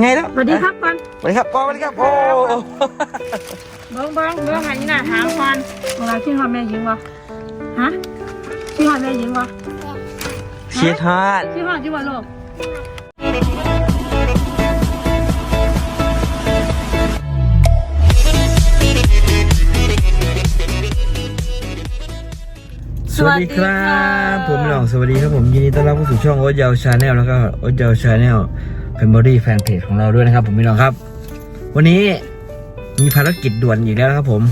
ไงแล้วสวัสดีครับก่อนสวัสดีครับปอสวัสดีครับโอ้เบิ้งเบิ้งเบิ้งอันนี้น่ะถามก่อนเวลาที่พ่อแม่ยิงวะฮะที่พ่อแม่ยิงวะชีทอดที่พ่อที่ว่าโลกสวัสดีครับ ผมหลองสวัสดีครับผมยินดีต้อนรับเข้าสู่ช่องโอ๊ตยาวชาแนลแล้วก็โอ๊ตยาวชาแนล แฟมิลี่แฟนเพจของเราด้วยนะครับ ผมพี่น้องครับ วันนี้มีภารกิจด่วนอีกแล้วนะครับผม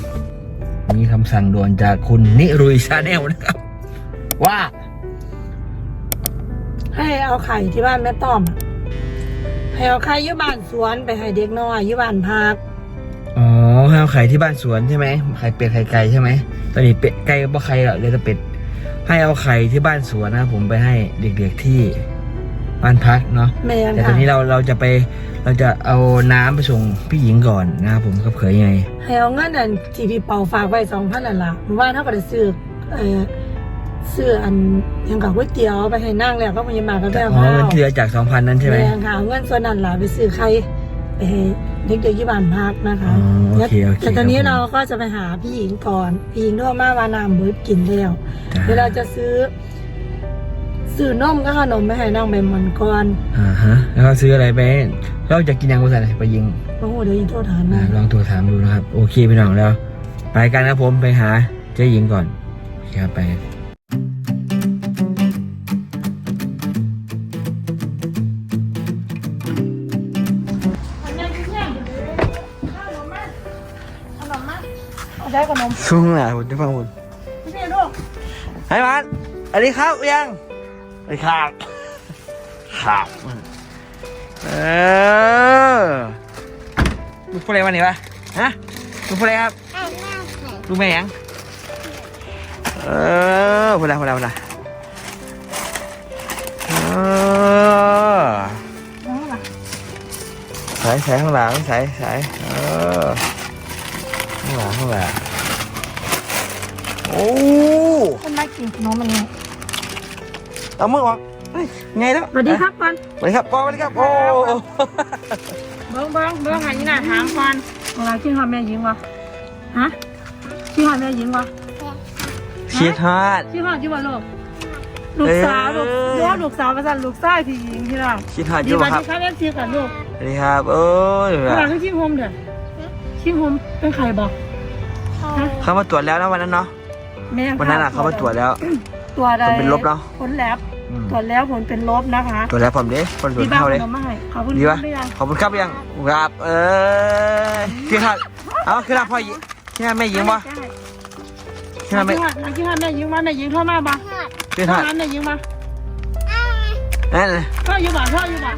มีคำสั่งด่วนจากคุณนิรุยชาแนลนะครับ ว่า ให้เอาไข่ที่บ้านแม่ต้อมอะให้เอาไข่อยี่บ้านสวนไปให้เด็กน้อยอยี่บ้านพักอ๋อให้เอาไข่ที่บ้านสวนใช่ไหมไข่เป็ดไข่ไก่ใช่ไหมตอนนี้เป็ดไก่ก็บ่ไข่แล้วเหลยแต่เป็ดให้เอาไข่ที่บ้านสวนนะครับผมไปให้เด็กๆที่ บ้านพักเนาะแม่นแต่ตอค่ะนนี้เราเราจะไปเราจะเอาน้ำไปส่งพี่หญิงก่อนนะครับผมกับเขยไง ให้เอาเงินอันที่พี่เป่าฝากไว้สองพันนั่นล่ะเมื่อวานเขาก็ได้ซื้อเออซื้ออันหยังกับก๋วยเตี๋ยวไปให้นั่งแล้วก็มีมากับแม่อ๋อพาเงินที่เหลือจากสองพันนั้นใช่ไหม แม่ค่ะเอาเงินส่วนนั้นล่ะไปซื้อไข่ไปให้เด็กๆที่บ้านพักนะคะอ๋อโอเคโอเคแต่ตอนนี้ครับผม เราก็จะไปหาพี่หญิงก่อนพี่หญิงโทรมาว่าน้ำเบิดกินแล้ว จ้าเดี๋ยวเราจะซื้อ ซื้อนมก็ขนมไปให้น้องใบหมอนก่อนอ่าฮะ แล้วก็ซื้ออะไรไปเราจะกินยังกุศลไปยิงโอ้โหเดี๋ยวหญิงโทรถามอ่านะลองโทรถามดูนะครับ โอเคพี่น้องแล้ว ไปกันนะผมไปหาเจ๊หญิงก่อนโอเคครับไปกันเอาได้ขนมช่วงไหนผมจะฟังคุณพี่ลูกให้มันสวัสดีครับยัง สวัสดีครับครับเออลูกพูดอะไรวันนี้วะฮะลูกพูดอะไรครับลูกแม่ยังเออพูดอะไรพูดอะไรพูดอะไรเออน้องล่ะใส่ใส่ข้างหลังใส่ใส่เออข้างหลังข้างหลังโอ้คนมากินขนมมันนี่ เอามือออกเฮ้ยไงแล้วสวัสดีครับก่อนสวัสดีครับปอสวัสดีครับโอ้เบิ้งเบิ้งเบิ้งอันนี้น่ะถามก่อนเวลาที่พ่อแม่ยิงวะฮะที่พ่อแม่ยิงวะชีทอดที่พ่อที่ว่าลูกลูกสาวลูกเอ้ยลูกลูกสาวประสันลูกชายพี่หญิงที่เราชีทอดอดียู่วัปะนครับที่ข้าเล่นซีกับลูกสวัสดีครับเออเวลาที่ชิงโฮมเด้อชิงโฮมเป็นใครบอกฮะเขามาตรวจแล้วนะวันนั้นเนาะ แม่วันนั้นอะเขามาตรวจแล้วตรวจผลเป็นลบเนอะผลแลบอืมตรวจแล้วผลเป็นลบนะคะตรวจแล้วผมดิคนตรวจดีบ้างเท่าเลยขนมมาให้ขอบคุณดีครัปะบหรือยังขอบคุณครับยังครับเออคือทอดเอาคือทอดพ่อยิที่นั่นแม่ยิงปะที่นั่นไม่แม่หลังที่ห้าแม่ยิงมาแม่ยิงเข้ามาบ่คือทเข้าอดมาแม่ยิงมานั่นเข้าอยู่บ่เข้าอยู่บ่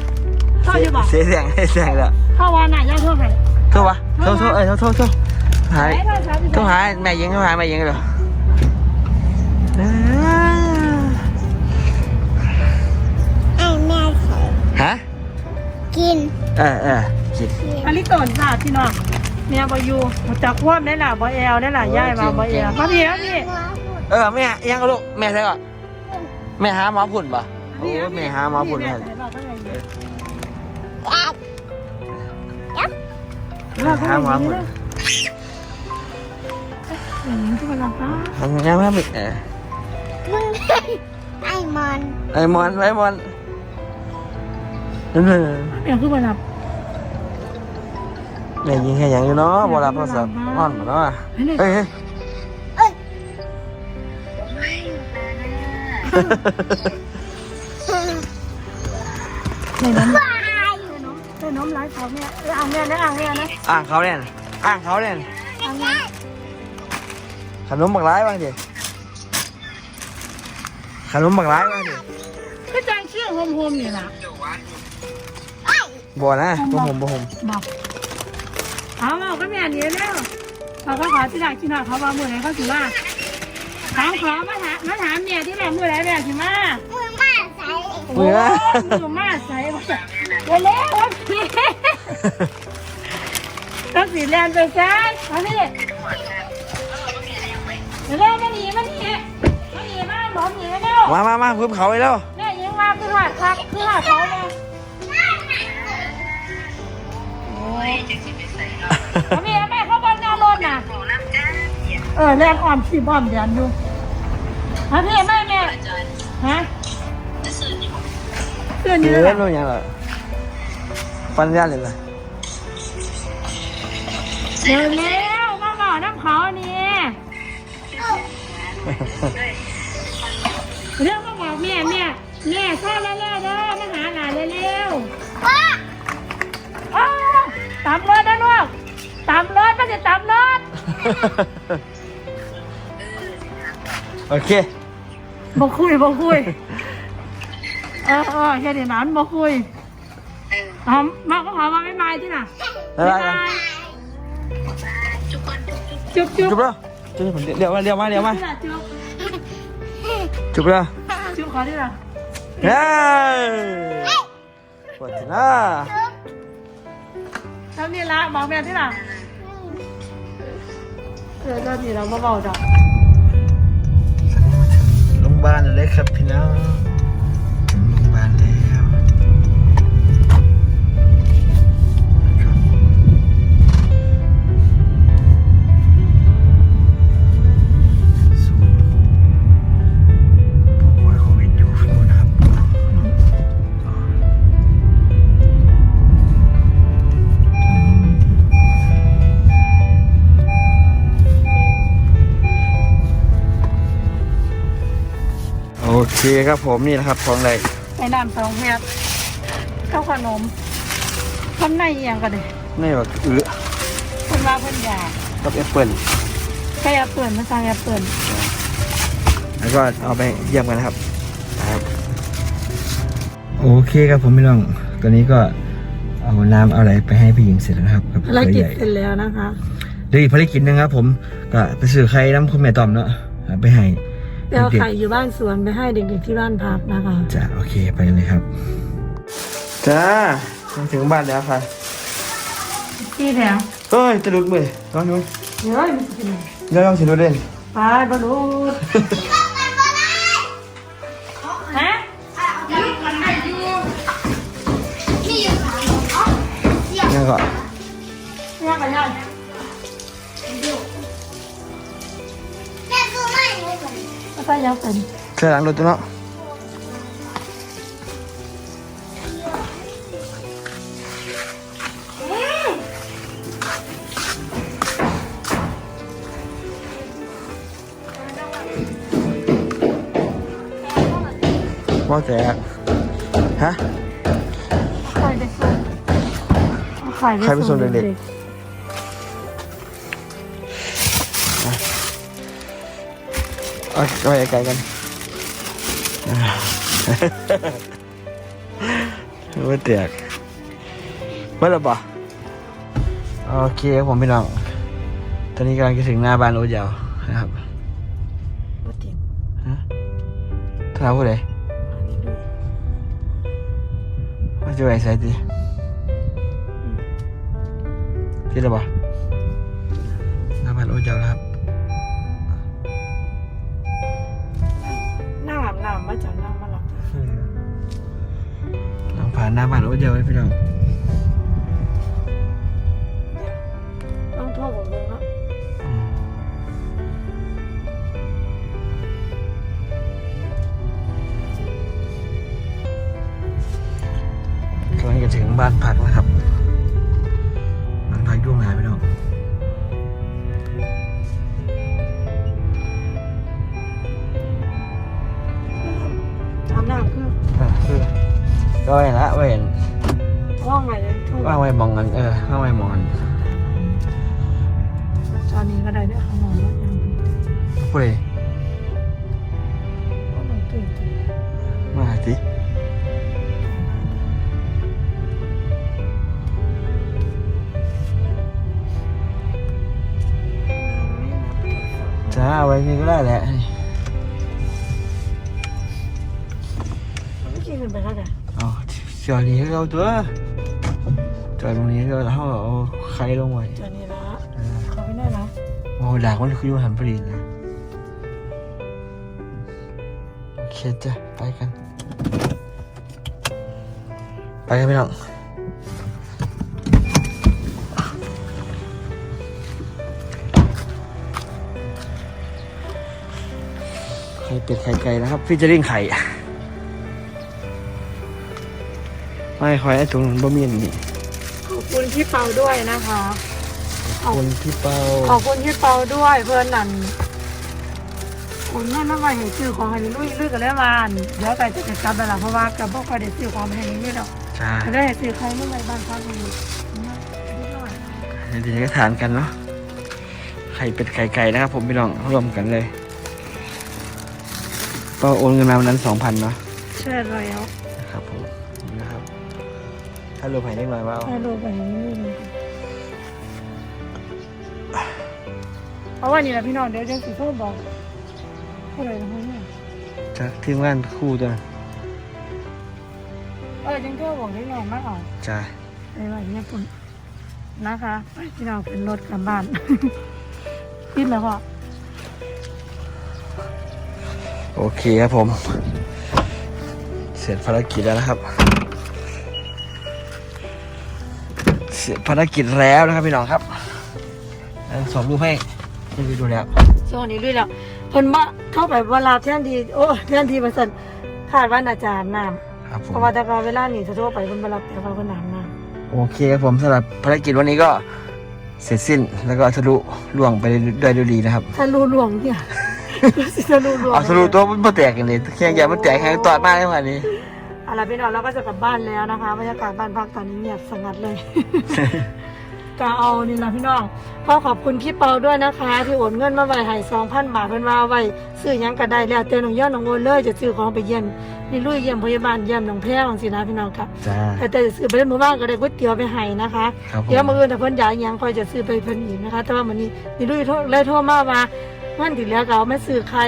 เข้าอยู่บ่เสียเสียงเสียงแล้วเข้าวาน่ะย่าโทษให้โทษวะโทษโทษเอ้ยโทษโทษโทษหายไหนโทษครับพี่โทษหายแม่ยิงโทษหายแม่ยิงเลยไอ้ กินเออเออคิดอันนี้ต้นค่ะพี่น้องแม่บ่อยู่จากควบได้ล่ะบ่แอลได้ล่ะย่ายมาบ่แอลมาพี่มาพี่เออแม่ยังก็ลูกแม่ใช่ก่อนแม่หาหมอผุ่นปะโอ้แม่หาหมอผุ่นให้หาหมอผุ่นอย่างนี้ทุกคนนะคะทำยังไงไม่เออมึงไอ้มอนไอ้มอนไอ้มอน เอออย่างคือวันรับแม่ยิงแค่ยังอยู่เนาะบ่รับโทรศัพท์อ่อนบ่เนาะเฮ้ยเฮ้ยเฮ้ยในน้ำว้ายในน้ำร้ายเขาเนี่ยอ่างเนี่ยนะอ่างเนี่ยนะอ่างเขาเนี่ยอ่างเขาเนี่ยอ่างเนี่ยขนมบักร้ายบ้างดิขนมบักร้ายบ้างดิก็ใจเชื่อมโฮมนี่ล่ะบ่นะบ่ผมบ่ผมบอกเอาเอาก็แม่นี้แล้วเขาก็ขอที่ไหนที่ไหนเขาว่ามือไหนเขาถือว่าถามขอมาถามมาถามเนี่ยที่ไหนมือไหนเนี่ยสิมามือมาใส่โอ้ยมือมาใส่มาเร็วต้องสีแลนไปซ้ายมาพี่เร็วมาหนีมาหนีมาหนีมาหมอหนีเร็วมามามาพื้นเขาไปแล้ว หาทักคือหาเขาไงเขยมีอแม่เขาบนหน้ารถน่ะ เออแลกความขี้บ้อมเดียนดูฮะพี่แม่แม่ฮะเพื่อนอยู่เล่นนู่นยังเหรอปัญญาเลยนะเดี๋ยวแล้วมาบอกน้ำเขานี่เรื่องมาบอกแม่แม่ แม่ข้าแล้วเร็วเด้อมาหาหลานเร็วว้าๆอ้าวตามรถนะลูกตามรถไม่ใช่ตามรถโอเคบ่คุยบ่คุยเออเออแค่นี้นั้นบ่คุยหอมมาก็หอมมาไม่ไม่ที่น่ะบ๊ายบายกันจุ๊บจุ๊บจุบแล้วจุบผมเดี๋ยวมาเดี๋ยวมาเดี๋ยวมาจุ๊บจุ๊บจุบแล้วจุ๊บขอที่น่ะ เฮ้ยปวดหน้าทำนี่ละบอกแม่ที่น่ะเออตอนนี้เราเบาๆจ้ะโรงพยาบาลเลยครับพี่น้อง เคครับผมนี่นะครับของแรกไอ้น้ำสองแพ็คข้าวขนมข้างในอหย่างกันเลยนี่แบบอื้อคนว่าเพิ่นอยากกับแอปเปิลแค่แอปเปิลมาสั่งแอปเปิลแล้วก็เอาไปเยี่ยมกันนะครับครับโอเคครับผมพี่น้องตอนนี้ก็เอาน้ำเอาอะไรไปให้พี่หญิงเสร็จแล้วนะครับกับภารกิจใหญ่เสร็จแล้วนะคะเดี๋ยวอีกภารกิจหนึงครับผมก็ไปซื้อไข่น้ำคุณแม่ตอมเนาะเอาไปให้ เดี๋ยวเด็กไข่อยู่บ้านสวนไปให้เด็กๆที่บ้านพักนะคะๆจ้าโอเคไปกันเลยครับ จ้ามาถึงบ้านแล้วค่ะที่แถวเฮ้ยจะลุดมือน้องนู้นเดี๋ยวมันจะเป็นไงเดี๋ยวน้องสิลุดเล่นไปบรรลุ เหมือนก็ใส่ยังเป็นเครื่องล้างรถตัวเนาะว่าแตกฮะไข่ไปส่งเอาไข่ไข่ไปส่งเด็ก เอาไปไกลๆกันว่าแตกเมื่อไรบ่โอเคครับผมพี่น้อง ตอนนี้กำลังจะถึงหน้าบ้านโอ๊ตยาวนะครับๆบ่ติดฮะถ้าผู้ใดอันนี้ด้วยว่าจะไปใส่ดีที่ระบ่หน้าบ้านโอ๊ตยาวนะครับาบน้ำมาจากนั่งมาหลับลองผ่านหน้าบ้านโอ๊ตยาวไว้พี่น้องต้องโทษผมเลยว่าอืมกำลังจะถึงบ้านพักนะครับบ้ ก็เห็นละว่าเห็นว่างไว้เลยทุกว่างไว้มองกันเออว่างไว้มองกันตอนนี้ก็ได้เด้อข้างนอกแล้วยังพูดเลยก็ต้องตื่นตื่นมาหาสิจ้าเอาไว้นี่ก็ได้แหละไม่กินกันไปแล้วแต่เอา จอดนี้ให้เราตัวจอดตรงนี้ก็เราเอาใครลงไว้จอนี้ละเออเขาไม่ได้ละโอ้ดากมันคืออยู่หันพอดีนะโอเคจ้ะไปกัน ไปกันพี่น้องเป็ดไข่ไก่นะครับฟิชเจอริงไข่ ไม่คอยไอ้ตรงนั้นบ่มีอันนี่ขอบคุณพี่เปาด้วยนะคะ ขอบคุณพี่เปาขอบคุณพี่เปาด้วยเพื่อนนั่นคุณนั่นน้ำมาเห็นชื่อของฮันนี่ลุยลุยกันแล้วมาเดี๋ยวไก่จะจัดการไปละเพราะว่ากับพวกใครเด็ดซื้อของฮันนี่นี่ดอกใช่ได้เห็นซื้อใครเมื่อไหร่บ้านพักฮันนี่นิดหน่อยเดี๋ยวจะทานกันเนาะไข่เป็ดไข่ไก่นะครับผมพี่น้องร่วมกันเลยเปาโอนเงินมาวันนั้นสองพันเนาะใช่แล้วนะครับผมนี่นะครับ ถ้ารวมไผ่เล็กน้อยว่าเอาถ้าดูไปนี่นี่เพราะว่านี่แหละพี่น้องเดี๋ยวจะสิโทษบอกผู้ใดนะเนี่ยจากทีมงานคู่ตัวนั้นเออจังโทษบอกได้หน่อยมากอ่อนจ้าไอ้ว่าเนี่ยปุ่นนะคะไปพี่น้องเป็นรถกลับบ้านขึ้นแล้วพ่อโอเคครับผม เสร็จภารกิจแล้วนะครับ ร็จภารกิจแล้วนะครับพี่น้องครับอันสองรูปให้ให้ไปดูแล้วช่วงนี้ด้วยแล้วเพิ่นมาเข้าไปเวลาแท่นทีโอ้แท่นทีมาสั่นคาดว่าน่าจะอาบน้ำครับผเพมราะว่าแต่ก็เวลานี่จะโทรไปเพิ่นมารับแต่ว่าเพิ่นอาบน้โอเคครับผมสำหรับภารกิจวันนี้ก็เสร็จสิ้นแล้วก็ทะลุล่วงไปได้ด้วยดีนะครับำถ้ารู้หลวงเนี่ยสิทะลุหลวงเอาทะลุตัวมันบ่แตกกันเลยแค่ใหญ่มันแตกแค่ตอดมากเลยวันนี้ เอาล่ะพี่น้องเราก็จะกลับบ้านแล้วนะคะบรรยากาศบ้านพักตอนนี้เงียบสงัดเลยก็เอานี่นะพี่น้องก็ขอบคุณพี่เปาด้วยนะคะ ที่โอนเงินมาไว้ให้สองพันบาทเพิ่นว่าเอาไว้ซื้อหยังก็ได้แล้วแต่น้องย่อน้องโอนเลยจะซื้อของไปเยี่ยมนี่ลุยเยี่ยมพยาบาลเยี่ยมน้องแพรของสินะพี่น้องค่ะจ้า แต่แต่จะซื้อไปเล่นหมู่บ้านก็ได้ก๋วยเตี๋ยวไปให้นะคะ ครับผมเดี๋ยวมื้ออื่นถ้าเพิ่นอยากอิหยังค่อยจะซื้อไปเพิ่นอีกนะคะ แต่ว่ามื้อนี้นี่ลุยโทรเลยโทรมาว่าเงินที่เหลือก็เอามาซื้อไข่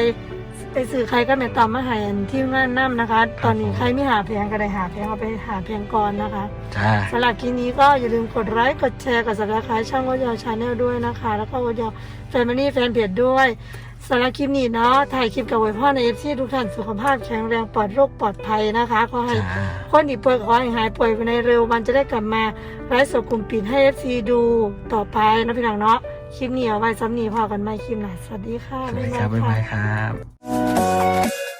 ไปซื้อไข่ก็แม่ตามมาให้อันที่งานนํนะคะ ตอนนี้ใครไม่หาแพงก็ได้หาแพงเอาไปหาแพงก่อนนะคะจ้าสำหรับคลิปนี้ก็อย่าลืมกดไลค์กดแชร์กด subscribe ช่องวัดยาวชาแนลด้วยนะคะ แล้วก็วัดยาวแฟมิลี่แฟนเพจด้วยสำหรับคลิปนี้เนาะถ่ายคลิปกับไว้พ่อในเอฟซีทุกท่านสุขภาพแข็งแรงปลอดโรคปลอดภัยนะคะขอให้จ้าคนที่ป่วยขอให้หายป่วยภายในเร็ววันจะได้กลับมาไลฟ์สดกลุ่มปิดให้เอฟซีดูต่อไปนะพี่น้องเนาะ คลิปนี้เอาไว้ซ้ำนี้พอกันใหม่คลิปหน้าสวัสดีค่ะ สวัสดีครับบ๊ายบายครับ